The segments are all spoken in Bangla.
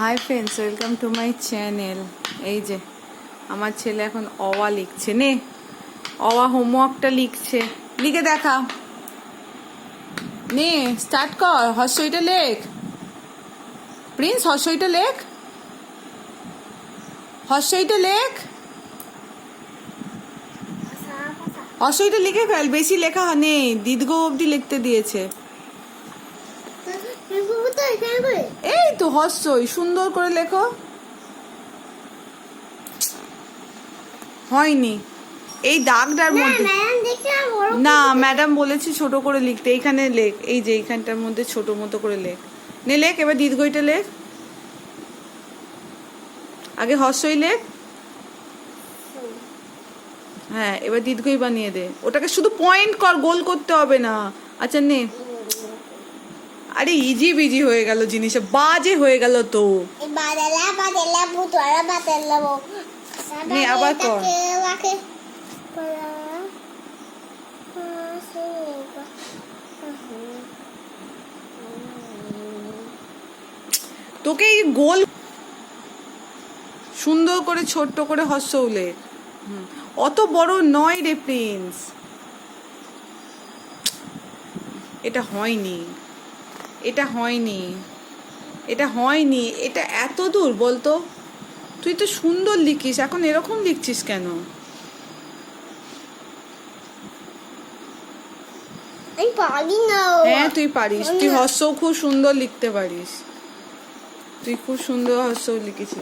Hi friends welcome to my channel এই যে, আমার ছেলে এখন অওয়া লিখছে, নে? অওয়া হোমওয়ার্কটা লিখছে। লিখে দেখা। নে স্টার্ট কর। হর্ষইটা লেখ। প্রিন্স হর্ষইটা লেখ। হর্ষইটা লেখ। হর্ষইটা লিখে ফেল। বেশি লেখা নেই দীর্ঘ অবধি লিখতে দিয়েছে। এই তো হর্ষই সুন্দর করে লেখো। হয়নি। এই দাগটার মধ্যে না ম্যাডাম বলেছে ছোট করে লিখতে। এইখানে লেখ এই যে এইখানটার মধ্যে ছোট মতো করে লেখ। নে লেখ এবার দীর্ঘইটা লেখ। আগে হস্যই লেখ। হ্যাঁ এবার দীর্ঘই বানিয়ে দে। ওটাকে শুধু পয়েন্ট কর গোল করতে হবে না। আচ্ছা নে। আরে ইজি বিজি হয়ে গেল জিনিসটা বাজে হয়ে গেল তো। নে, আবার কর। তোকে এই গোল সুন্দর করে ছোট্ট করে হুম, অত বড় নয় রে প্রিন্স। এটা হয়নি। এটা হয়নি। এটা হয়নি। এটা এত দূর বলতো? তুই তো সুন্দর লিখিস এখন এরকম লিখছিস কেন? হ্যাঁ তুই পারিস। তুই হর্ষও খুব সুন্দর লিখতে পারিস। তুই খুব সুন্দর হর্ষও লিখেছিস।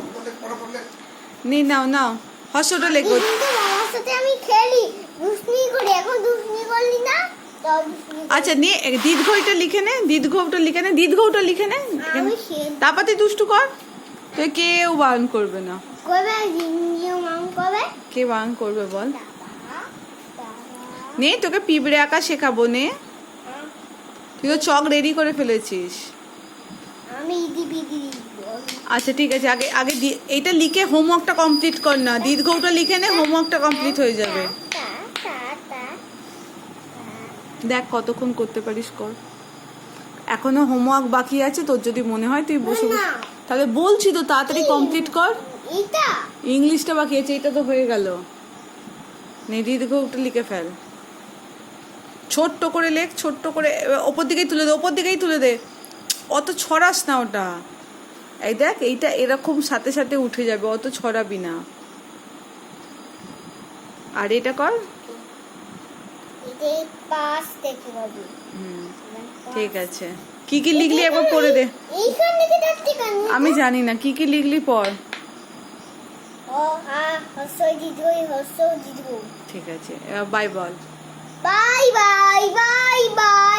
নে নাও নাও। হর্ষটা লেখো। আমি খেলি। দুষ্মি করি। এখন দুষ্মি করলি না। আচ্ছা নে দীর্ঘটা লিখে নে দীর্ঘটা লিখে নে দীর্ঘটা লিখে নে। তারপর তুই দুষ্টু কর তুই কেউ বারণ করবে না। কে বারণ করবে বল। নে তোকে পিঁপড়ে আঁকা শেখাবো নে। তুই তো চক রেডি করে ফেলেছিস। আচ্ছা ঠিক আছে আগে আগে এইটা লিখে হোমওয়ার্কটা কমপ্লিট কর না। দীর্ঘটা লিখে নে হোমওয়ার্কটা কমপ্লিট হয়ে যাবে। দেখ কতক্ষণ করতে পারিস কর। এখনও হোমওয়ার্ক বাকি আছে তোর যদি মনে হয় তুই বসে তাহলে বলছি তো তাড়াতাড়ি কমপ্লিট কর। ইংলিশটা বাকি আছে এটা তো হয়ে গেল। নে দীর্ঘটা লিখে ফেল। ছোট্ট করে লেখ ছোট্ট করে ওপর দিকেই তুলে দে ওপর দিকেই তুলে দে। অত ছড়াস না ওটা। এই দেখ এইটা এরকম সাথে সাথে উঠে যাবে অত ছড়াবি না। আর এটা কর এটা থেকে হবে ঠিক আছে। কি কি লিখলি একবার পড়ে দে। আমি জানি না কি কি লিখলি পড়। ঠিক আছে বাই বল। Bye bye bye bye